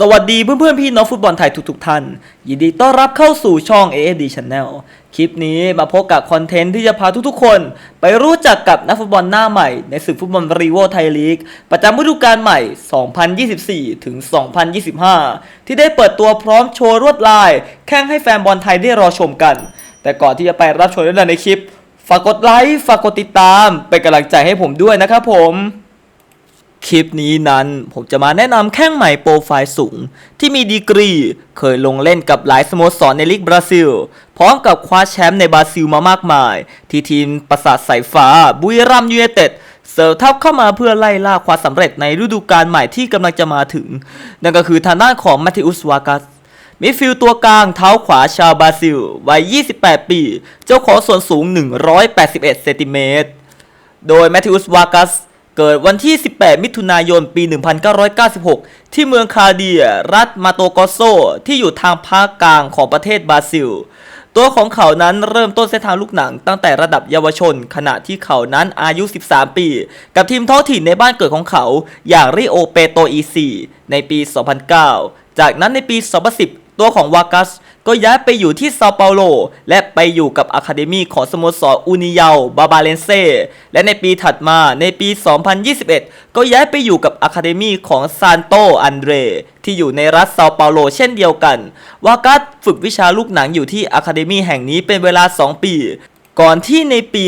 สวัสดีเพื่อนๆพี่น้องฟุตบอลไทยทุกๆท่าน ยินดีต้อนรับเข้าสู่ช่อง AFD Channel คลิปนี้มาพบกับคอนเทนต์ที่จะพาทุกๆคน ไปรู้จักกับนักฟุตบอลหน้าใหม่ในศึกฟุตบอลรีโวไทยลีก ประจำฤดูกาลใหม่ 2024 ถึง 2025 ที่ได้เปิดตัวพร้อมโชว์รวดลาย แข่งให้แฟนบอลไทยได้รอชมกัน แต่ก่อนที่จะไปรับชมเรื่องในคลิป ฝากกดไลค์ฝากกดติดตามเป็นกำลังใจให้ผมด้วยนะครับผม คลิปนี้นั้นผมจะมาแนะนำแข้งใหม่โปรไฟล์สูง ที่มีดีกรี เคยลงเล่นกับหลายสโมสรในลีกบราซิล พร้อมกับคว้าแชมป์ในบราซิลมามากมาย ที่ทีมประสาทสายฟ้าบุรีรัมย์ยูไนเต็ดเสิร์ฟทัพเข้ามาเพื่อไล่ล่าความสำเร็จในฤดูกาลใหม่ที่กำลังจะมาถึง นั่นก็คือทางด้านของมาติอุสวากัสมิดฟิลด์ตัวกลางเท้าขวาชาวบราซิลวัย 28 ปี เจ้าของส่วนสูง 181 เซนติเมตรโดยแมทธิอุสวากัส เกิดวันที่ 18 มิถุนายน ปี 1996 ที่เมืองคาเดีย รัฐมาโตโกโซ ที่อยู่ทางภาคกลางของประเทศบราซิล ตัวของเขานั้นเริ่มต้นเส้นทางลูกหนังตั้งแต่ระดับเยาวชน ขณะที่เขานั้นอายุ 13 ปี กับทีมท้องถิ่นในบ้านเกิดของเขา อย่างริโอเปโตอีซีในปี 2009 จากนั้นในปี 2010 ตัวของวากัสก็ย้ายไปอยู่ที่เซาเปาโล และไปอยู่กับอะคาเดมีของสโมสรอูนิเยาบาบาเลนเซและในปีถัดมาในปี 2021 ก็ย้ายไปอยู่กับอะคาเดมีของซานโตอันเดรที่อยู่ในรัฐเซาเปาโลเช่นเดียวกัน วากัสฝึกวิชาลูกหนังอยู่ที่อะคาเดมีแห่งนี้เป็นเวลา 2 ปีก่อนที่ในปี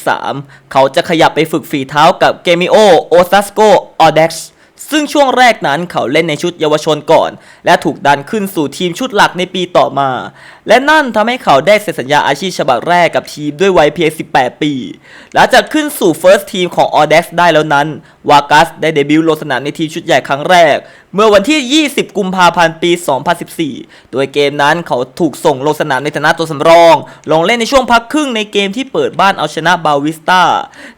2013 เขาจะขยับไปฝึกฝีเท้ากับเกมิโอ โอซาสโกออเด็กซ์ ซึ่งช่วงแรกนั้นเขาเล่นในชุดเยาวชนก่อน และถูกดันขึ้นสู่ทีมชุดหลักในปีต่อมา และนั่นทำให้เขาได้เซ็นสัญญาอาชีพฉบับแรกกับทีมด้วยวัยเพียง 18 ปี หลังจากขึ้นสู่ First Team ของ o d e x ได้แล้วนั้น วากัสได้เดบิวต์ลงสนามในทีมชุดใหญ่ครั้งแรก เมื่อวันที่ 20 กุมภาพันธ์ ปี 2014 โดยเกมนั้นเขาถูกส่งลงสนามในฐานะตัวสำรอง ลงเล่นในช่วงพักครึ่งในเกมที่เปิดบ้านเอาชนะบาวิสตา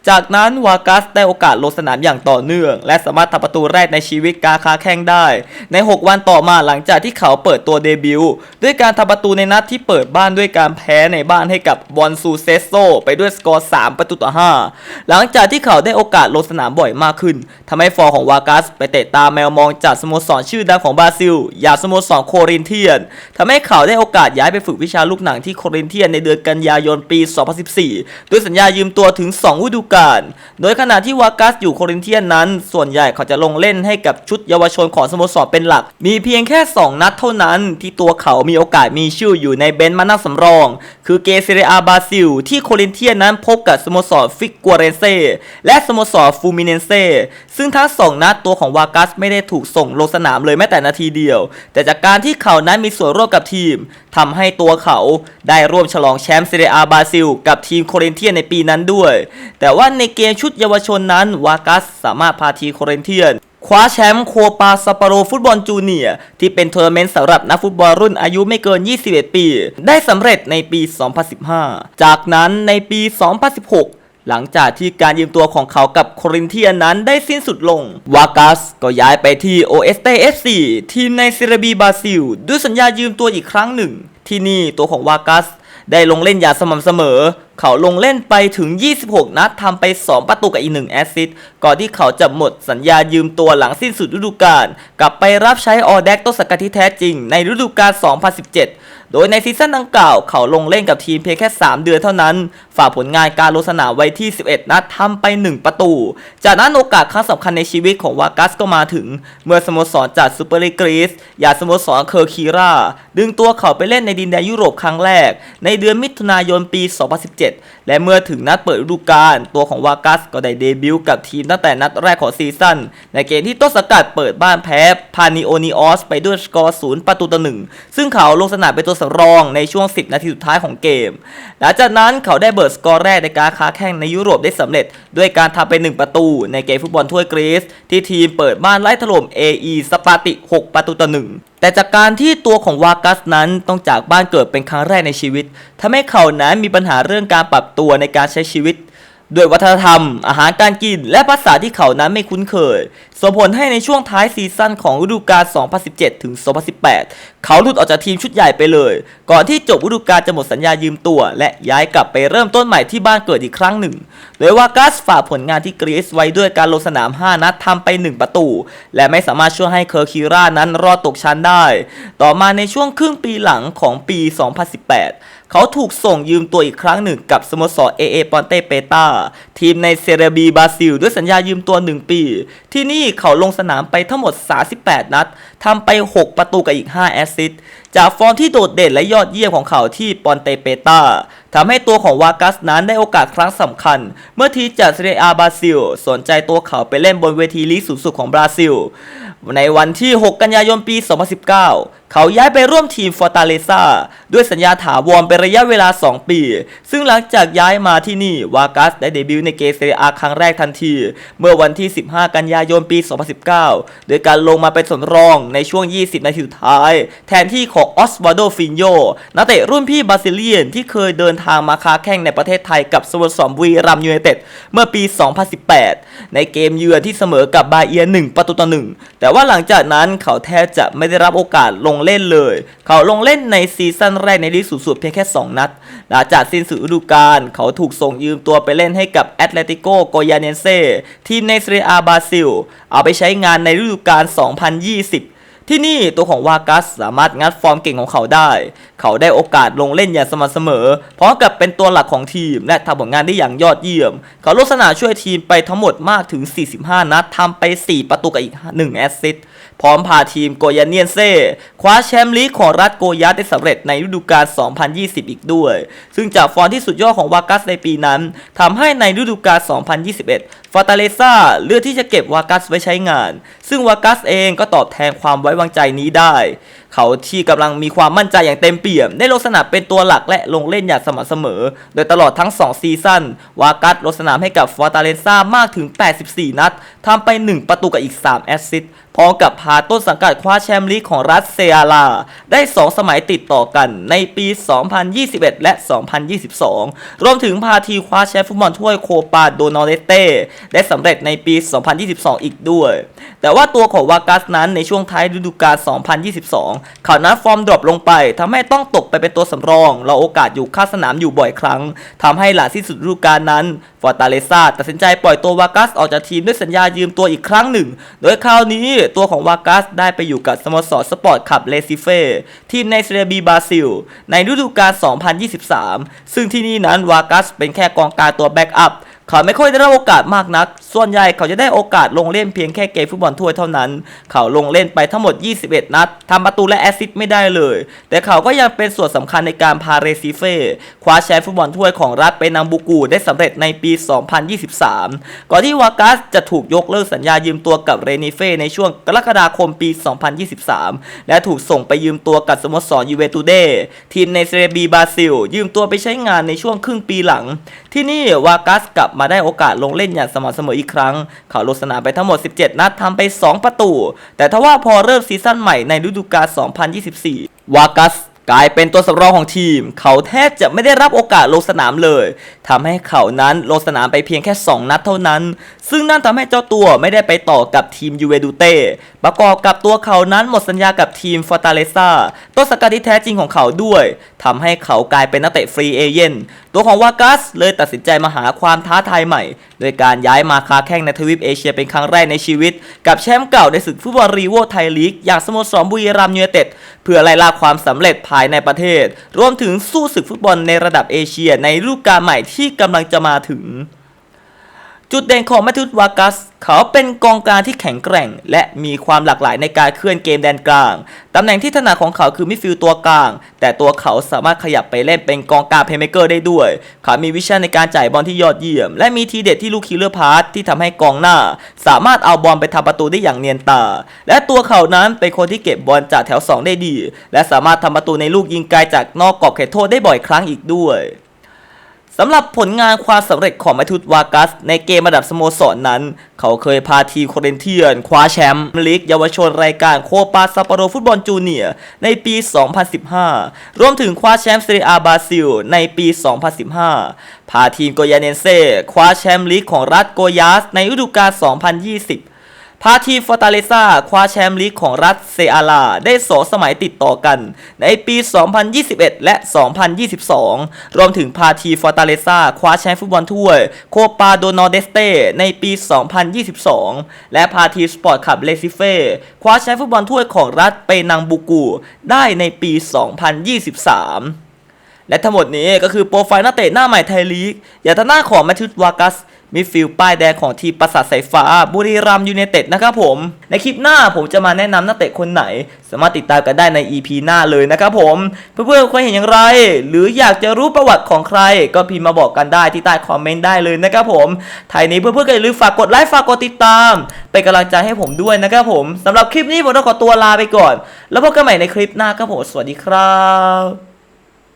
จากนั้นวากัสได้โอกาสลงสนามอย่างต่อเนื่อง และสามารถทำประตูแรกในชีวิตกาคาแข้งได้ ใน 6 วันต่อมาหลังจากที่เขาเปิดตัวเดบิวต์ด้วยการทำประตูในนัดที่เปิดบ้านด้วยการแพ้ในบ้านให้กับบอลซูเซโซไปด้วยสกอร์ 3 ประตูต่อ 5 หลังจากที่เขาได้โอกาสลงสนามบ่อยมากขึ้นทำให้ฟอร์ของวากัสไปเตะตาแมวมองจากสโมสรชื่อดังของบราซิล อย่างสโมสรโครินเทียนทำให้เขาได้โอกาสย้ายไปฝึกวิชาลูกหนังที่โครินเทียนในเดือนกันยายนปี 2014 ด้วยสัญญายืมตัวถึง2ฤดูกาลโดยขณะที่วากัสอยู่โครินเทียนนั้น ส่วนใหญ่เขาจะลงเล่นเล่นให้กับชุดเยาวชนของสโมสรเป็นหลัก มีเพียงแค่ 2 นัดเท่านั้น ที่ตัวเขามีโอกาสมีชื่ออยู่ในเบนซ์มานั่งสำรอง คือเกมเซเรียอาบาซิล ที่โครินเทียนนั้นพบกับสโมสรฟิกกัวเรนเซและสโมสรฟูมิเนเซซึ่งทั้งสองนัดตัวของวากัสไม่ได้ถูกส่งลงสนามเลยแม้แต่นาทีเดียว แต่จากการที่เขานั้นมีส่วนร่วมกับทีมทำให้ตัวเขาได้ร่วมฉลองแชมป์เซเรียอาบราซิล กับทีมโครินเทียนในปีนั้นด้วย แต่ว่าในเกมชุดเยาวชนนั้นวากัสสามารถพาทีมโครินเทียน คว้าแชมป์โคปาซาปาโรฟุตบอลจูเนียที่เป็นทัวร์นาเมนต์สำหรับนักฟุตบอลรุ่นอายุไม่เกิน 21 ปี ได้สำเร็จในปี 2015 จากนั้นในปี 2016หลังจากที่การยืมตัวของเขากับโครินเทียนนั้นได้สิ้นสุดลง วากัสก็ย้ายไปที่ OST FC ทีมในเซเรบีบราซิล ด้วยสัญญายืมตัวอีกครั้งหนึ่ง ที่นี่ตัวของวากัส ได้ลงเล่นอย่างสม่ำเสมอ เขาลงเล่นไปถึง 26 นัดทำไป 2 ประตูกับอีก1แอสซิสต์ก่อนที่เขาจะหมดสัญญายืมตัวหลังสิ้นสุดฤดูกาลกลับไปรับใช้ออแดกต้นสังกัดที่แท้จริงในฤดูกาล 2017 โดยในซีซั่นดังกล่าวเขาลงเล่นกับทีมเพียงแค่ 3 เดือนเท่านั้น ฝากผลงานการลงสนามไว้ที่ 11 นัดทำไป 1 ประตู จากนั้นโอกาสครั้งสำคัญในชีวิตของวากัสก็มาถึง เมื่อสโมสรจากซูเปอร์ลีกกรีซอย่าสโมสรเคอร์คีราดึงตัวเขาไปเล่นในดินแดนยุโรปครั้งแรก ในเดือนมิถุนายนปี 2017 และเมื่อถึงนัดเปิดฤดูกาลตัวของวากัสก็ได้เดบิวต์กับทีมตั้งแต่นัดแรกของซีซั่นในเกมที่ต้นสังกัดเปิดบ้านแพ้พานิโอนิออสไปด้วยสกอร์ศูนย์ประตูต่อหนึ่งซึ่งเขาลงสนามเป็นตัวรองในช่วง 10 นาทีสุดท้ายของเกม หลังจากนั้นเขาได้เบิร์สกอร์แรกในการค้าแข่งในยุโรปได้สำเร็จ ด้วยการทำไป 1 ประตูในเกมฟุตบอลถ้วยกรีซที่ทีมเปิดบ้านไล่ถล่ม AE สปาติ 6 ประตูต่อหนึ่งแต่จากการที่ตัวของวากัสนั้นต้องจากบ้านเกิดเป็นครั้งแรกในชีวิตทำให้เขานั้นมีปัญหาเรื่องการปรับตัวในการใช้ชีวิต ด้วยวัฒนธรรม อาหารการกิน และภาษาที่เขานั้นไม่คุ้นเคย ส่งผลให้ในช่วงท้ายซีซั่นของฤดูกาล 2017 ถึง 2018 เขาหลุดออกจากทีมชุดใหญ่ไปเลย ก่อนที่จบฤดูกาลจะหมดสัญญายืมตัว และย้ายกลับไปเริ่มต้นใหม่ที่บ้านเกิดอีกครั้งหนึ่ง โดยว่ากัสฝากผลงานที่กรีซไว้ด้วยการลงสนาม 5 นัดทำไป 1 ประตู และไม่สามารถช่วยให้เคอร์คิรานั้นรอดตกชั้นได้ ต่อมาในช่วงครึ่งปีหลังของปี 2018 เขาถูกส่งยืมตัวอีกครั้งหนึ่งกับสโมสรเอเอปอนเตเปตาทีมในเซเรบีบราซิล ด้วยสัญญายืมตัว 1 ปี ที่นี่เขาลงสนามไปทั้งหมด 38 นัดทำไป 6 ประตูกับอีก 5 แอสซิสต์จากฟอร์มที่โดดเด่นและยอดเยี่ยมของเขาที่ปอนเตเปตาทำให้ตัวของวากัสนั้นได้โอกาสครั้งสำคัญ เมื่อทีมจากเซเรียอาบราซิล สนใจตัวเขาไปเล่นบนเวทีลีกสูงสุดของบราซิล ในวันที่ 6 กันยายนปี 2019 เขาย้ายไปร่วมทีมฟอร์ตาเลซาด้วยสัญญาถาวรเป็นระยะเวลา 2 ปี ซึ่งหลังจากย้ายมาที่นี่วากัสได้เดบิวต์ในเกมเซเรียอาครั้งแรกทันที เมื่อวันที่ 15 กันยายนปี 2019 โดยการลงมาเป็นสำรองในช่วง 20 นาทีสุดท้าย แทนที่ของออสวาโดฟินโยนักเตะรุ่นพี่บราซิเลียนที่เคยเดินทางมาค้าแข่งในประเทศไทยกับสโมสรบุรีรัมยูไนเต็ดเมื่อปี 2018 ในเกมเยือนที่เสมอกับบาเอียน1ประตูต่อ1แต่ว่าหลังจากนั้นเขาแทบจะไม่ได้รับโอกาสลงเล่นเลย เขาลงเล่นในซีซั่นแรกในลีกสูงสุดเพียงแค่ 2 นัด หลังจากสิ้นสุดฤดูกาลเขาถูกส่งยืมตัวไปเล่นให้กับแอตเลติโกโกยาเนเซทีมในเซเรียอาบราซิล เอาไปใช้งานในฤดูกาล 2020ที่นี่ตัวของวากัสสามารถงัดฟอร์มเก่งของเขาได้ เขาได้โอกาสลงเล่นอย่างสม่ำเสมอพร้อมกับเป็นตัวหลักของทีม และทำผลงานได้อย่างยอดเยี่ยม เขาลงสนามช่วยทีมไปทั้งหมดมากถึง 45 นัดทำไป 4 ประตูกับอีก 1 แอสซิสต์ พร้อมพาทีมโกยาเนียนเซ่คว้าแชมป์ลีกของรัฐโกยาได้สำเร็จในฤดูกาล 2020 อีกด้วย ซึ่งจากฟอร์มที่สุดยอดของวากัสในปีนั้นทำให้ในฤดูกาล 2021ฟอตาเลซ่าเลือกที่จะเก็บวากัสไว้ใช้งาน ซึ่งวากัสเองก็ตอบแทนความไว้วางใจนี้ได้ เขาที่กำลังมีความมั่นใจอย่างเต็มเปี่ยม ได้ลงสนามเป็นตัวหลักและลงเล่นอย่างสม่ำเสมอ โดยตลอดทั้ง 2 ซีซั่นวากัสลงสนามให้กับฟอร์ตาเลซ่ามากถึง 84 นัดทำไป 1 ประตูกับอีก 3 แอสซิสต์พร้อมกับพาต้นสังกัดคว้าแชมป์ลีกของรัสเซียลา ได้ 2 สมัยติดต่อกันในปี 2021 และ 2022 รวมถึงพาทีคว้าแชมป์ฟุตบอลถ้วยโคปาโดนอเรเต้ได้สำเร็จในปี 2022 อีกด้วย แต่ว่าตัวของวากัสนั้นในช่วงท้ายฤดูกาล 2022เขานั้นฟอร์มดรอปลงไปทำให้ต้องตกไปเป็นตัวสำรองรอโอกาสอยู่ข้าสนามอยู่บ่อยครั้งทำให้หลังที่สุดฤดูกาลนั้นฟอร์ตาเลซาตัดสินใจปล่อยตัววากัสออกจากทีมด้วยสัญญายืมตัวอีกครั้งหนึ่ง โดยคราวนี้ตัวของวากัสได้ไปอยู่กับสโมสรสปอร์ตคลับเลซิเฟ่ทีมในเซเรียบีบราซิล ในฤดูกาล 2023 ซึ่งที่นี่นั้นวากัสเป็นแค่กองกลางตัวแบ็กอัพ เขาไม่ค่อยได้รับโอกาสมากนัก ส่วนใหญ่เขาจะได้โอกาสลงเล่นเพียงแค่เกมฟุตบอลถ้วยเท่านั้น เขาลงเล่นไปทั้งหมด 21 นัดทำประตูและแอสซิสต์ไม่ได้เลย แต่เขาก็ยังเป็นส่วนสำคัญในการพาเรซิเฟ่คว้าแชมป์ฟุตบอลถ้วยของรัฐไปนำบูกูได้สำเร็จในปี 2023 ก่อนที่วากัสจะถูกยกเลิกสัญญายืมตัวกับเรนิเฟ่ในช่วงกรกฎาคมปี 2023 และถูกส่งไปยืมตัวกับสโมสรยูเวตูเดทีมในเซเรบีบราซิล ยืมตัวไปใช้งานในช่วงครึ่งปีหลัง ที่นี่วากัสกลับมาได้โอกาสลงเล่นอย่างสม่ำเสมออีกครั้ง เขาลงสนามไปทั้งหมด 17 นัดทำไป 2 ประตู แต่ทว่าพอเริ่มซีซั่นใหม่ในฤดูกาล 2024 วากัส กลายเป็นตัวสำรองของทีม เขาแทบจะไม่ได้รับโอกาสลงสนามเลยทำให้เขานั้นลงสนามไปเพียงแค่ 2 นัดเท่านั้น ซึ่งนั่นทำให้เจ้าตัวไม่ได้ไปต่อกับทีมยูเวดูเต้ประกอบกับตัวเขานั้นหมดสัญญากับทีมฟอร์ตาเลซ่าต้นสังกัดที่แท้จริงของเขาด้วยทำให้เขากลายเป็นนักเตะฟรีเอเย่นตัวของวากัสเลยตัดสินใจมาหาความท้าทายใหม่ โดยการย้ายมาค้าแข่งในทวีปเอเชียเป็นครั้งแรกในชีวิต กับแชมป์เก่าในศึกฟุตบอลรีโวไทยลีกอย่างสโมสรบุรีรัมย์ยูไนเต็ดเพื่อไล่ล่าความสำเร็จภายในประเทศ รวมถึงสู้ศึกฟุตบอลในระดับเอเชียในฤดูกาลใหม่ที่กำลังจะมาถึง จุดเด่นของแมทธิววากัส เขาเป็นกองกลางที่แข็งแกร่ง และมีความหลากหลายในการเคลื่อนเกมแดนกลาง ตำแหน่งที่ถนัดของเขาคือมิดฟิลด์ตัวกลาง แต่ตัวเขาสามารถขยับไปเล่นเป็นกองกลางเพลย์เมเกอร์ได้ด้วย เขามีวิชั่นในการจ่ายบอลที่ยอดเยี่ยม และมีทีเด็ดที่ลูกคิลเลอร์พาสที่ทำให้กองหน้า สามารถเอาบอลไปทำประตูได้อย่างเนียนตา และตัวเขานั้นเป็นคนที่เก็บบอลจากแถว 2 ได้ดี และสามารถทำประตูในลูกยิงไกลจากนอกกรอบเขตโทษได้บ่อยครั้งอีกด้วย สำหรับผลงานความสำเร็จของแมทุตวากัส ในเกมระดับสโมสรนนั้น เขาเคยพาทีมโคเรนเทียน คว้าแชมป์ลีกเยาวชนรายการโคปาซาปโรฟุตบอลจูเนียร์ในปี 2015 รวมถึงคว้าแชมป์เซเรียบราซิล ในปี 2015 พาทีมโกยาเนนเซ่คว้าแชมป์ลีกของรัฐโกยาสในฤดูกาล 2020 พาทีมฟอร์ตาเลซ่าคว้าแชมป์ลีกของรัฐเซอาลา ได้สองสมัยติดต่อกัน ในปี 2021 และ 2022 รวมถึงพาทีฟอร์ตาเลซ่าคว้าแชมป์ฟุตบอลถ้วย โคปาโดนอเดสเตในปี 2022 และพาทีสปอร์ตคลับเลซิเฟ่คว้าแชมป์ฟุตบอลถ้วยของรัฐเปนังบูกูได้ในปี 2023 และทั้งหมดนี้ก็คือโปรไฟล์นักเตะหน้าใหม่ไทยลีก อย่างทางหน้าของแมทธิววากัส มิดฟิลด์ป้ายแดงของทีมปราสาทสายฟ้า บุรีรัมยูไนเต็ดนะครับผม ในคลิปหน้าผมจะมาแนะนำนักเตะคนไหน สามารถติดตามกันได้ใน EP หน้าเลยนะครับผม เพื่อนๆเคยเห็นอย่างไร หรืออยากจะรู้ประวัติของใคร ก็พิมพ์มาบอกกันได้ที่ใต้คอมเมนต์ได้เลยนะครับผมท้ายนี้เพื่อนๆก็อย่าลืมฝากกดไลค์ฝากกดติดตาม เป็นกำลังใจให้ผมด้วยนะครับผมสำหรับคลิปนี้ผมต้องขอตัวลาไปก่อน แล้วพบกันใหม่ในคลิปหน้าครับผมสวัสดีครับ